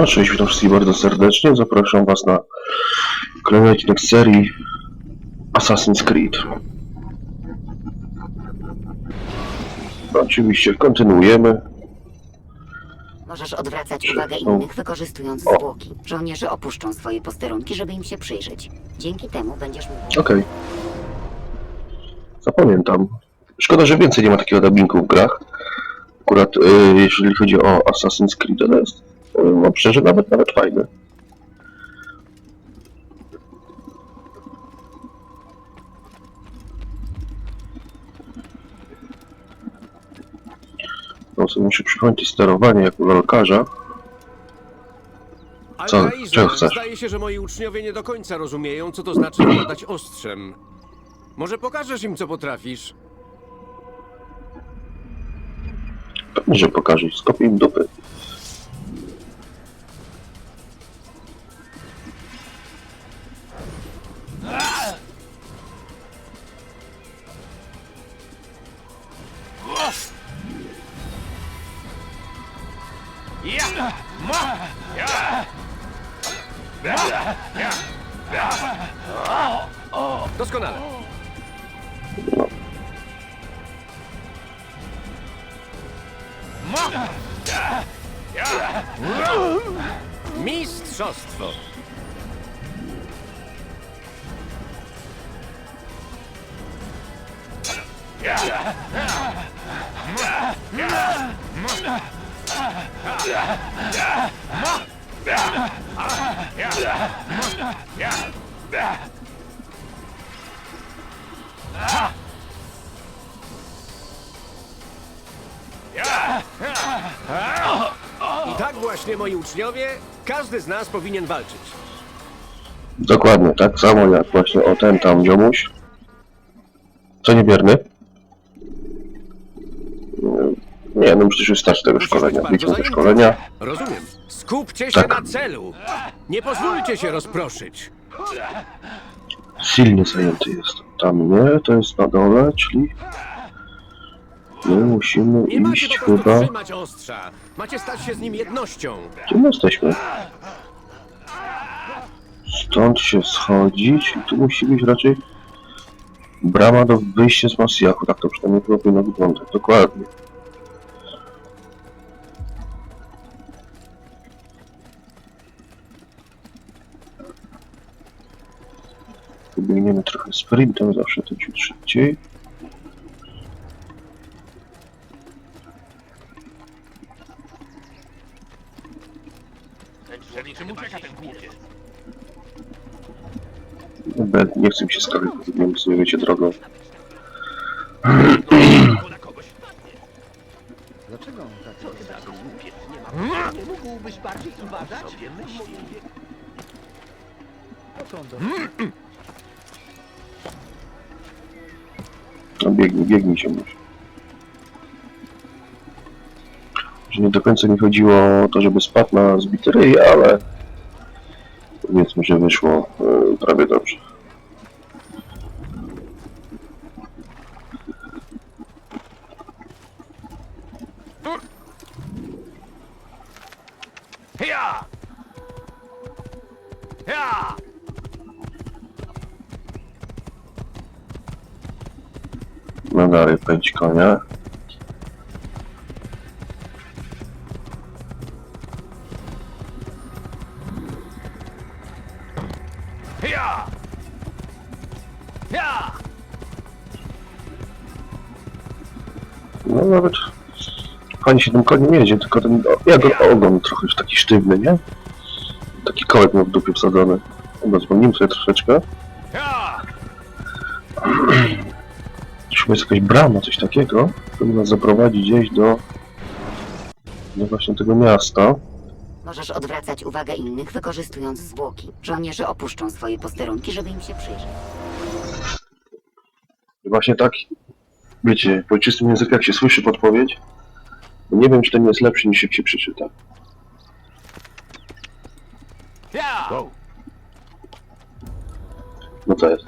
No, cześć, witam wszystkich bardzo serdecznie. Zapraszam Was na kolejny odcinek z serii Assassin's Creed. Oczywiście kontynuujemy. Możesz odwracać uwagę innych, wykorzystując O. zwłoki. Żołnierze opuszczą swoje posterunki, żeby im się przyjrzeć. Dzięki temu będziesz mógł... Okej. Zapamiętam. Szkoda, że więcej nie ma takiego dubbingu w grach. Akurat y, jeżeli chodzi o Assassin's Creed, to jest, no szczerze, nawet, nawet fajny. No sobie muszę przypomnieć sterowanie jak u lalkarza. Co? Altairze, Czego chcesz? Zdaje się, że moi uczniowie nie do końca rozumieją, co to znaczy władać ostrzem. Może pokażesz im, co potrafisz? Pewnie, że pokażę. Skopię im dupy. Doskonale. Mistrzostwo. I tak właśnie, moi uczniowie, każdy z nas powinien walczyć. Dokładnie, tak samo jak właśnie o ten tam ziomuś. Co niewierny? Nie, no przecież już starczy tego szkolenia. tego zajęty. szkolenia. Rozumiem. Skupcie się Tak. na celu. Nie pozwólcie się rozproszyć. Silnie zajęty jest. Tam nie, to jest na dole, czyli... My musimy Nie macie iść po prostu chyba... trzymać ostrza. Macie stać się z nim jednością. Gdzie my jesteśmy? Stąd się schodzić i tu musi być raczej brama do wyjścia z Masjachu. Tak to przynajmniej powinno wyglądać. Dokładnie. Biegniemy trochę sprintem, zawsze to ciut szybciej. Nie chcę mi się nie wiem, sobie wiecie drogą. Końca mi chodziło o to, żeby spadł na zbity ryj, ale powiedzmy, że wyszło e, prawie dobrze. Ja! Ja! No dalej pędź konia. Fajnie się tym koniem jedzie, tylko ten o, jak go ogon trochę już taki sztywny, nie? Taki kołek ma w dupie wsadzony. Dobra, zwolnimy sobie troszeczkę. Ja! Musimy jest jakaś brama, coś takiego, która nas zaprowadzi gdzieś do, do właśnie tego miasta. Możesz odwracać uwagę innych, wykorzystując zwłoki. Żołnierze opuszczą swoje posterunki, żeby im się przyjrzeć. I właśnie tak, wiecie, po czystym języku jak się słyszy podpowiedź, nie wiem, czy ten jest lepszy niż jak się przeczyta. No to jest.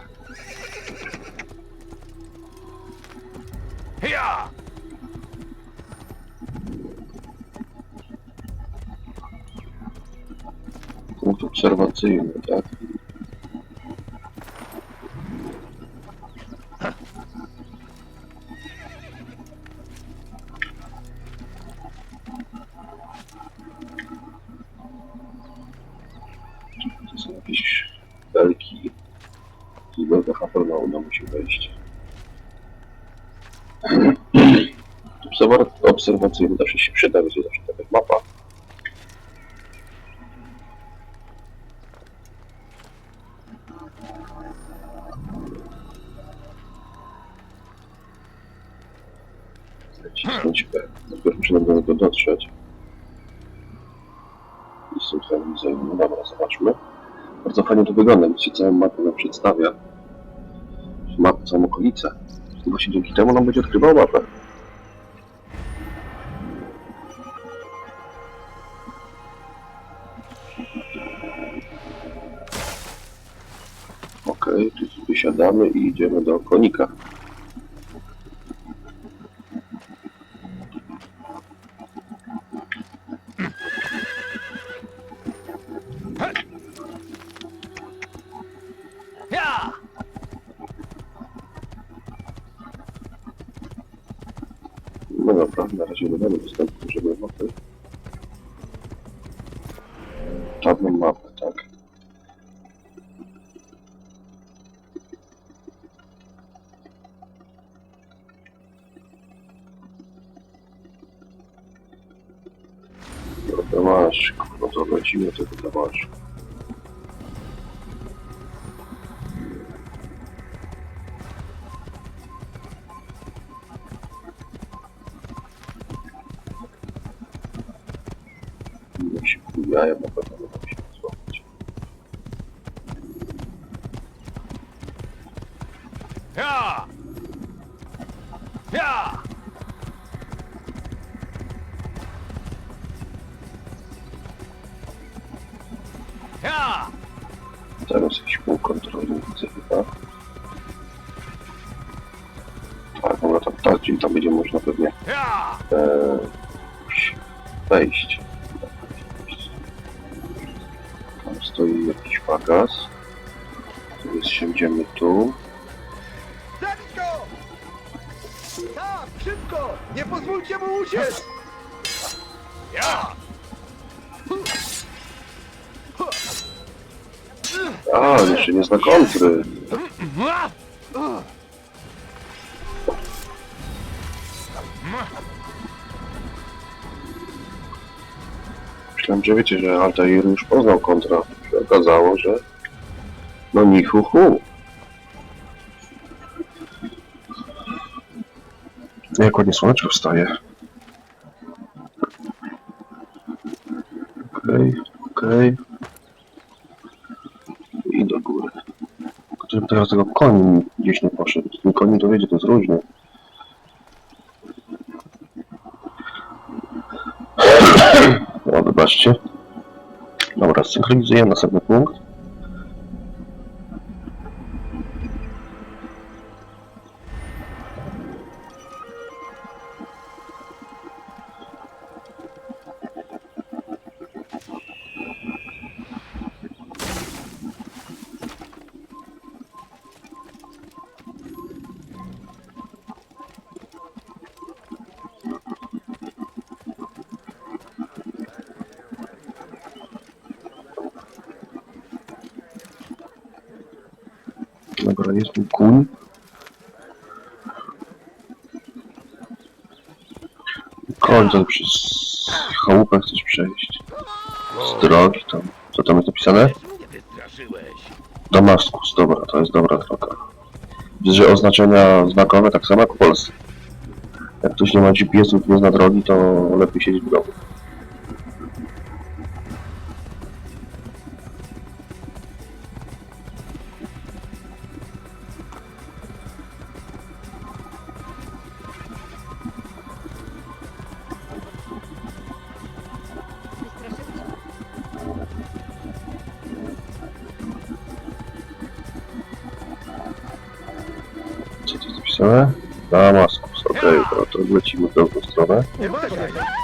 Punkt obserwacyjny, tak? Jakieś belki. I belka na pewno uda mu się wejść. Obserwa- Obserwacyjny zawsze się przyda, będzie zawsze taka mapa. Nacisnąć B. Najpierw muszę do niego dotrzeć. I synchronizuję. No dobra, zobaczmy. Bardzo fajnie to wygląda, jak się całą mapę nam przedstawia. Mapę, całą okolicę. I właśnie dzięki temu nam będzie odkrywał mapę. Okej, tu wysiadamy i idziemy do konika. Jak się chujają, na pewno nie A, jeszcze nie zna kontry. Myślałem, że wiecie, że Altair już poznał kontra. Okazało, że no ni hu hu. Jak ładnie słoneczko wstaje. Okej, okej. I do góry. Tylko Żebym teraz tego koni gdzieś nie poszedł. Ten koni to wiecie, to jest różne. O, wybaczcie. Dobra, synchronizujemy następny punkt. Tam przez chałupę chcesz przejść. Z drogi tam. Co tam jest napisane? Damaskus, dobra, to jest dobra droga. Widzę, że oznaczenia znakowe tak samo jak w Polsce. Jak ktoś nie ma GPS-ów, nie zna drogi, to lepiej siedzieć w domu.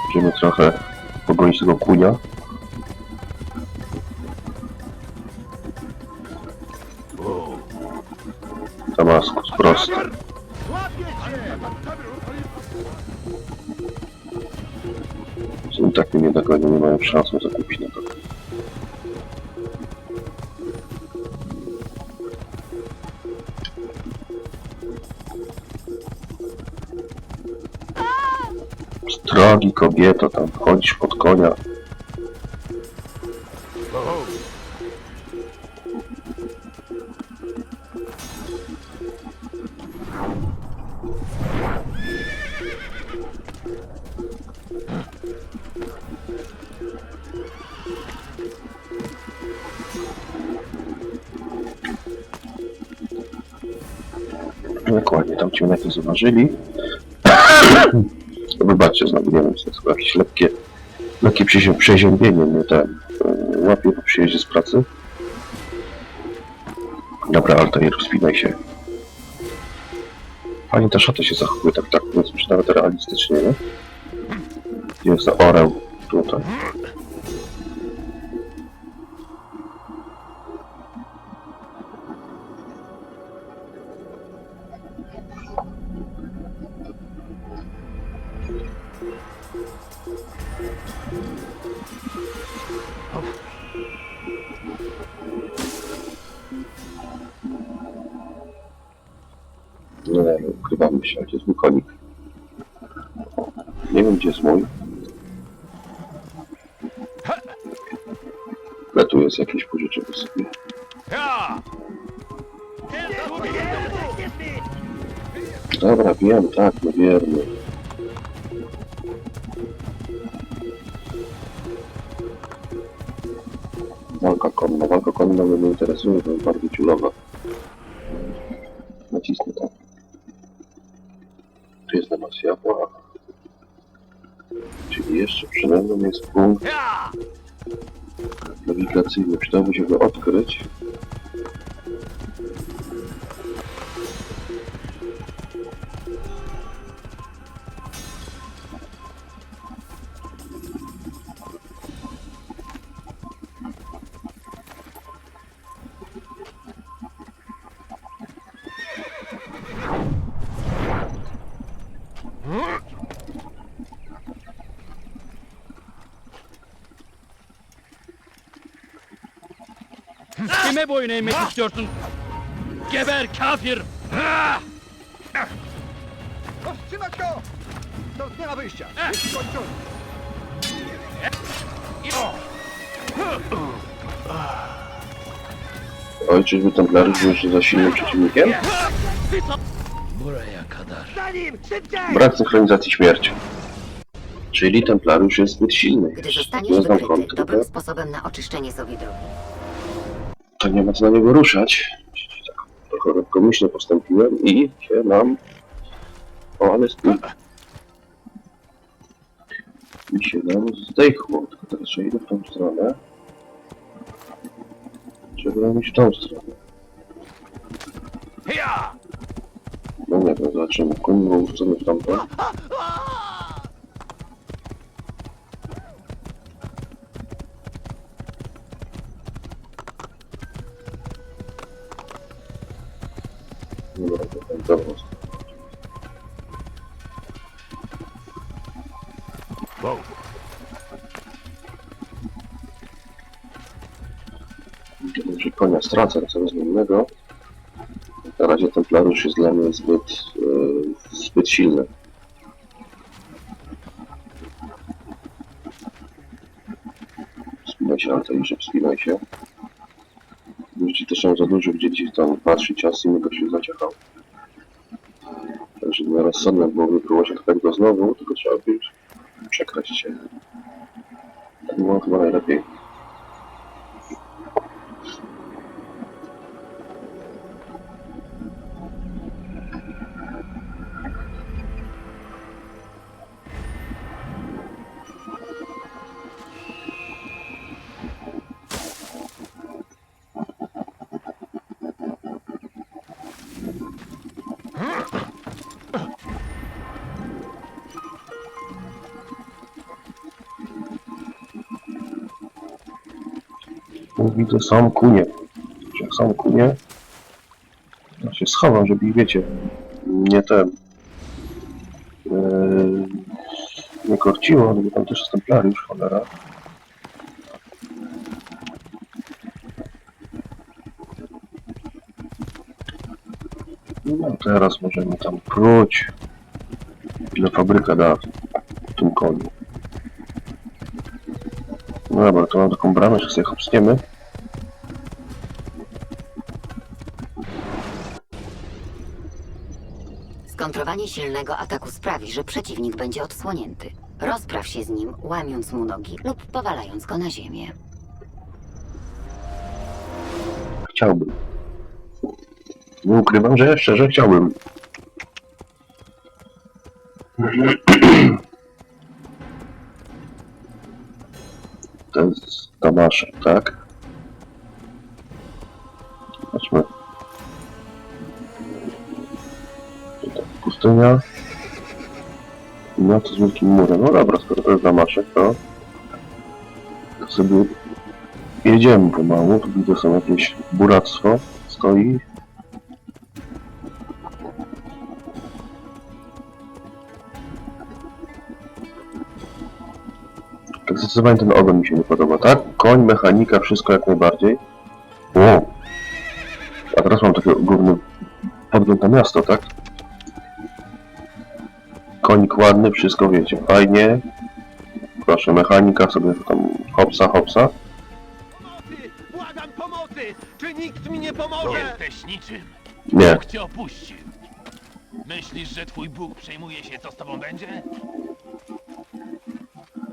Idziemy trochę pogonić tego kunia. Damaskus, prosto. Są tak mnie nie mają szans zakupić na to. Drogi kobieto, tam chodzisz pod konia. Dokładnie, tam cię najpierw zauważyli. Przezię- przeziębienie mnie ten łapie po przyjeździe z pracy. Dobra, Altair, wspinaj się. Fajnie ta szata się zachowuje, tak, tak, powiedzmy, że nawet realistycznie, nie? Jest oreł? Tutaj. Dobra, wiem, tak, no wierny. Walka konna, walka konna mnie nie interesuje, to jest bardzo ciulowa. Nacisnę tak. Tu jest Damasjapła. Czyli jeszcze przede mną jest punkt nawigacyjny. Przydałoby się go odkryć. Kime boyun eğmek istiyorsun? Geber kafir! Powstrzymać go! Stąd nie ma wyjścia. Jest skończony. Oj, czyżby Templariusz był jeszcze za silnym przeciwnikiem? Buraya kadar. Za nim! Szybciej! Brak synchronizacji śmierci. Czyli Templariusz jest zbyt silny. Gdy Nie zostaniesz znam wykryty, kontry, dobrym sposobem na oczyszczenie sobie drogi. Nie ma co na niego ruszać. Trochę lekkomyślnie postąpiłem i się nam... O, ale stój. Mi się nam zdechło, tylko teraz idę w tą stronę. Trzeba iść w tą stronę. No nie wiem, zobaczymy. Koń był urzucony w tamtą. Konia stracę, wezmę innego. Na razie Templariusz jest dla mnie zbyt, e, zbyt silny. Wspinaj się, Altairze, wspinaj się. Jeśli też mam za dużo, gdzieś tam patrzy czas i go się zaciechał. Także nierozsądne byłoby próbować atakać go znowu, tylko trzeba by przekraść się. Tak było chyba najlepiej. Sam kunie. Jak sam kunie. Ja się schowam, żeby ich, wiecie, nie ten... Yy, nie korciło, ale bo tam też jest templariusz, cholera. No teraz możemy tam próć. Ile fabryka da tym koniu. No dobra, to mam taką bramę, że sobie hopsniemy. Skontrowanie silnego ataku sprawi, że przeciwnik będzie odsłonięty. Rozpraw się z nim, łamiąc mu nogi lub powalając go na ziemię. Chciałbym. Nie ukrywam, że szczerze chciałbym. To jest Damaszek, tak? Pustynia. No to z wielkim murem. No dobra, skoro to jest Damaszek, to, sobie jedziemy pomału. Tu widzę są jakieś buractwo. Stoi. Tak zdecydowanie ten ogon mi się nie podoba, tak? Koń, mechanika, wszystko jak najbardziej. O! A teraz mam taki główny podgląd na miasto, tak? Konik ładny, wszystko wiecie, fajnie. Proszę, mechanika sobie tam hopsa, hopsa. Pomocy! Błagam pomocy! Czy nikt mi nie pomoże? Jesteś niczym. Nie, Bóg cię opuścił. Myślisz, że twój Bóg przejmuje się, co z tobą będzie?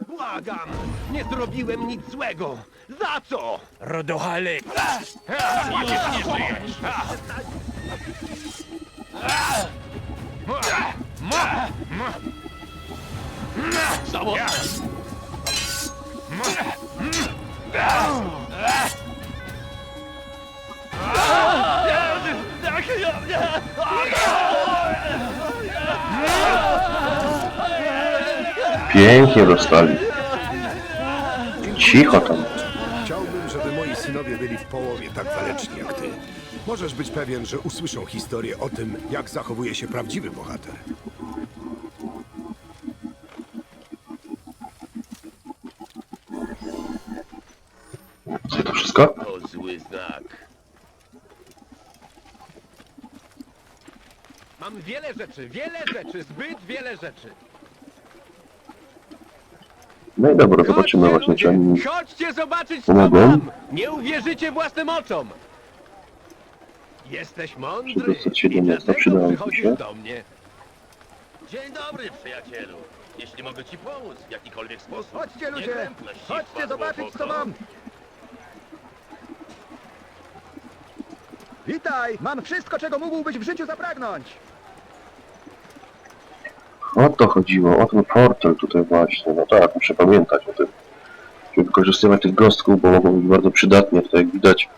Błagam! Nie zrobiłem nic złego! Za co? Rodohale! Już nie żyjesz! Zawodnik! pięknie dostali. Cicho tam. Chciałbym, żeby moi synowie byli w połowie tak waleczni jak ty. Możesz być pewien, że usłyszą historię o tym, jak zachowuje się prawdziwy bohater. Wiele rzeczy, wiele rzeczy, zbyt wiele rzeczy. No i dobra, zobaczymy Chodźcie, właśnie, czy ludzie, oni... Chodźcie zobaczyć, co pomogą? mam! Nie uwierzycie własnym oczom! Jesteś mądry Przedostać się do i miasta dlatego przydałoby przychodzisz się. do mnie. Dzień dobry, przyjacielu. Jeśli mogę ci pomóc w jakikolwiek sposób. Chodźcie ludzie! Ci Chodźcie wpadła w zobaczyć oko. co mam! Witaj! Mam wszystko, czego mógłbyś w życiu zapragnąć! O to chodziło, o ten portal tutaj właśnie. No tak, muszę pamiętać o tym. Żeby wykorzystywać tych gostków, bo mogą być bardzo przydatnie, tutaj jak widać.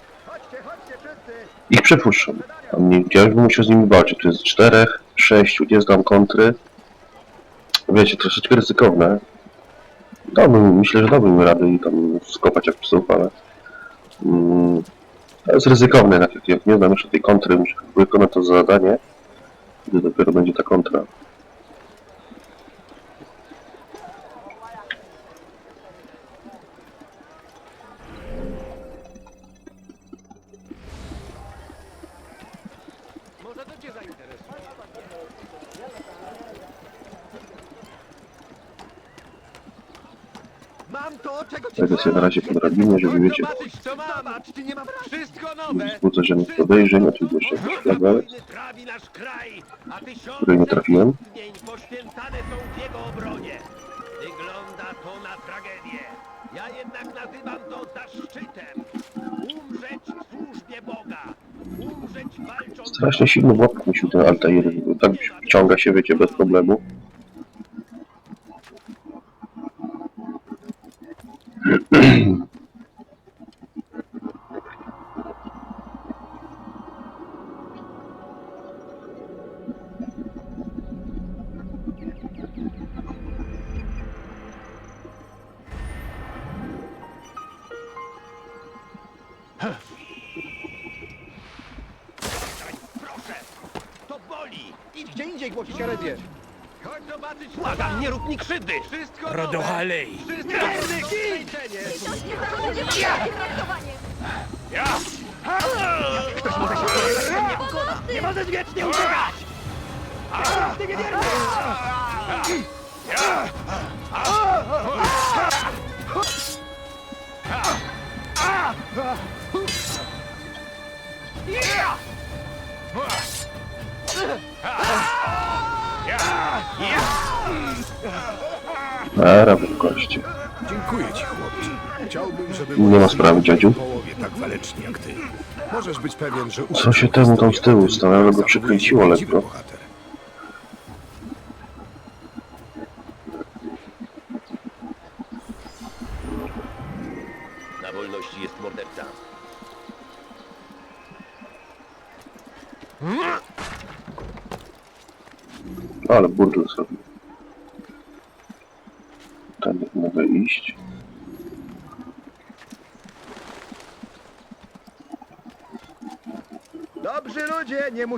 Ich przepuszczam. Tam nie widziałeś, bym musiał z nimi walczyć. Tu jest czterech, sześciu, nie znam kontry. Wiecie, troszeczkę ryzykowne. Dałbym, myślę, że dałbym radę i tam skopać jak psów, ale... Mm, to jest ryzykowne, jak, jak nie znam jeszcze tej kontry, muszę wykonać to zadanie. Gdy dopiero będzie ta kontra. Może to cię zainteresuje. Mam to, czego ci Tego sobie na razie trzeba. podrabimy, żeby wiecie, zobaczyć, co mam. Zobaczcie, nie mam Wszystko nowe. nie wzbudzę żadnych podejrzeń, oczywiście jeszcze jakiś flagalec. Wojny trawi nasz kraj, a tysiące której nie trafiłem. istnień poświęcane są w jego obronie. Wygląda to na tragedię. Ja jednak nazywam to zaszczytem. Umrzeć w służbie Boga. Umrzeć walcząc... Strasznie silny w łapach musiał ten Altair, tak wciąga się, wiecie, bez problemu. Proszę! To boli! Idź gdzie indziej, głosicielebie! Chodź zobaczyć... Błagam, nie rób mi krzywdy! Wszystko Rodo! Halej! Wszystko nowe! Zmęczenie! Coś nie zachodzi! Ja! Ktoś może się pojawić, nie pokona! Nie możesz wiecznie uciekać! Ah! Era wielkości. Dziękuję ci, chłopcze. Chciałbym, żeby Nie moi ma sprawy, dziadziu. byli w połowie tak waleczni jak ty. Możesz być pewien, że Co się temu tam z tyłu stało? Ale go przykręciło lekko. Bohater.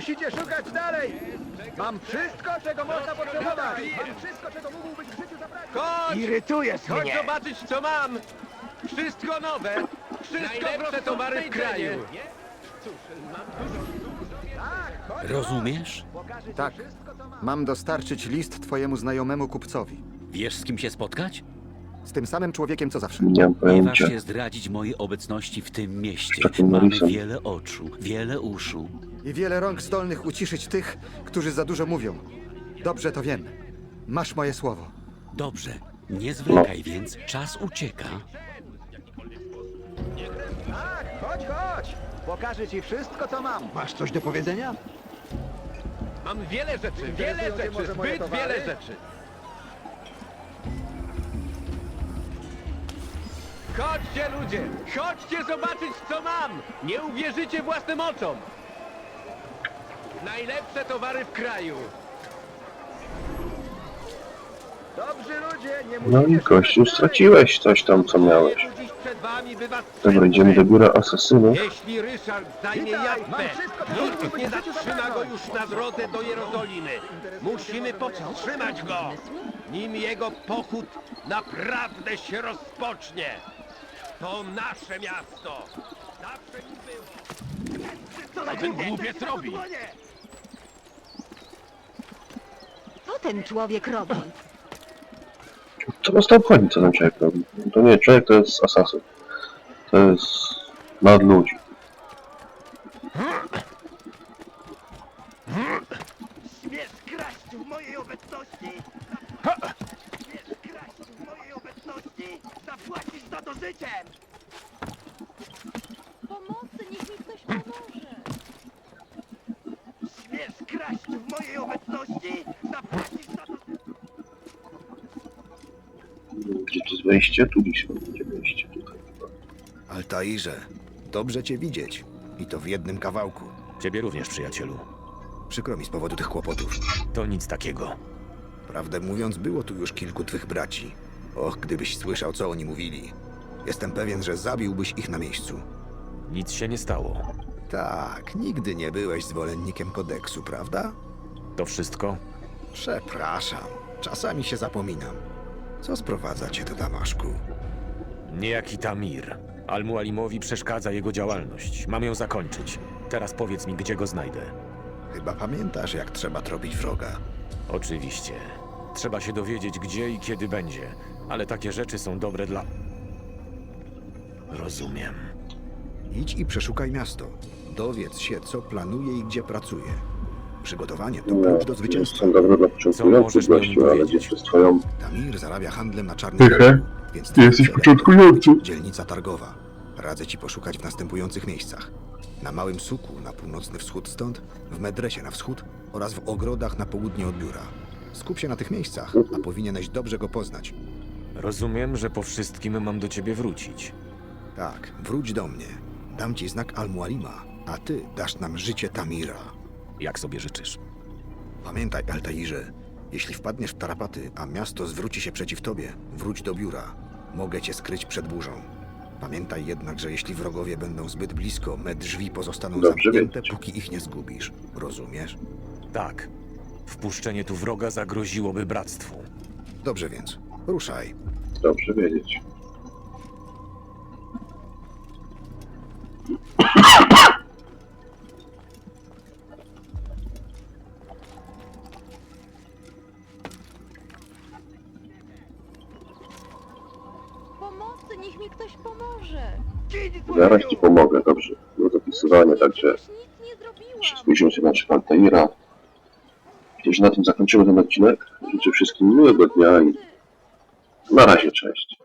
Musicie szukać dalej! Mam wszystko, czego można potrzebować! Mam wszystko, czego mógłbyś w życiu zapragnąć! Chodź! Irytujesz Chodź zobaczyć, co mam! Wszystko nowe! Wszystko Najlepsze towary w kraju! Rozumiesz? Tak. Mam dostarczyć list twojemu znajomemu kupcowi. Wiesz, z kim się spotkać? Z tym samym człowiekiem, co zawsze. Nie mam Nie waż pojęcia. się zdradzić mojej obecności w tym mieście. takim Mamy wiele oczu, wiele uszu. I wiele rąk zdolnych uciszyć tych, którzy za dużo mówią. Dobrze to wiem. Masz moje słowo. Dobrze, nie zwlekaj więc, czas ucieka. Tak, chodź, chodź! Pokażę ci wszystko, co mam. Masz coś do powiedzenia? Mam wiele rzeczy, wiele Interesują cię rzeczy, może moje zbyt towary? wiele rzeczy. Chodźcie ludzie, chodźcie zobaczyć co mam! Nie uwierzycie własnym oczom! Najlepsze towary w kraju! Dobrzy ludzie, nie No i gościu, straciłeś coś tam, co miałeś. Dobra, idziemy do biura asesynów. Jeśli Ryszard zajmie czego nikt nie zatrzyma go już na drodze do Jerozolimy. Musimy powstrzymać go, nim jego pochód naprawdę się rozpocznie. To nasze miasto. Zawsze nim było. Co ten głupiec robi? Co ten człowiek robi? Co was to obchodzi, co ten człowiek robi? To nie, człowiek to jest asasyn. To jest nad ludzi. Śmiesz kraść w mojej obecności? Śmiesz kraść w mojej obecności? Zapłacisz za to życiem! Pomocy, niech mi ktoś pomoże. Śmiesz kraść w mojej obecności? Zapłacisz za to Gdzie tu jest wejście? Tu gdzieś będzie wejście. Tutaj. Altairze, dobrze cię widzieć. I to w jednym kawałku. Ciebie również, przyjacielu. Przykro mi z powodu tych kłopotów. To nic takiego. Prawdę mówiąc, było tu już kilku twych braci. Och, gdybyś słyszał, co oni mówili. Jestem pewien, że zabiłbyś ich na miejscu. Nic się nie stało. Tak, nigdy nie byłeś zwolennikiem kodeksu, prawda? To wszystko? Przepraszam, czasami się zapominam. Co sprowadza cię do Damaszku? Niejaki Tamir. Al-Mualimowi przeszkadza jego działalność. Mam ją zakończyć. Teraz powiedz mi, gdzie go znajdę. Chyba pamiętasz, jak trzeba tropić wroga. Oczywiście. Trzeba się dowiedzieć, gdzie i kiedy będzie. Ale takie rzeczy są dobre dla... Rozumiem. Idź i przeszukaj miasto. Dowiedz się, co planuje i gdzie pracuje. Przygotowanie to klucz do zwycięstwa. Są dobre dla początkujących możesz mi gościu, ale powiedzieć? twoją... Tamir zarabia handlem na czarnym rynku, więc Ty jesteś początkujący. Dzielnica targowa. Radzę ci poszukać w następujących miejscach. Na Małym Suku na północny wschód stąd, w Medresie na wschód oraz w ogrodach na południe od biura. Skup się na tych miejscach, a powinieneś dobrze go poznać. Rozumiem, że po wszystkim mam do ciebie wrócić. Tak, wróć do mnie. Dam ci znak Al-Mualima, a ty dasz nam życie Tamira. Jak sobie życzysz. Pamiętaj, Altairze, jeśli wpadniesz w tarapaty, a miasto zwróci się przeciw tobie, wróć do biura. Mogę cię skryć przed burzą. Pamiętaj jednak, że jeśli wrogowie będą zbyt blisko, me drzwi pozostaną Dobrze zamknięte, wiedzieć. póki ich nie zgubisz. Rozumiesz? Tak. Wpuszczenie tu wroga zagroziłoby bractwu. Dobrze więc, ruszaj. Dobrze wiedzieć. Pomocy, niech mi ktoś pomoże. Zaraz ci pomogę, dobrze. Do zapisywania, także Przecież nic nie zrobiłam. spójrzmy się na przykład Altaira. Myślę, że na tym zakończymy ten odcinek. Życzę wszystkim miłego dnia i na razie, cześć.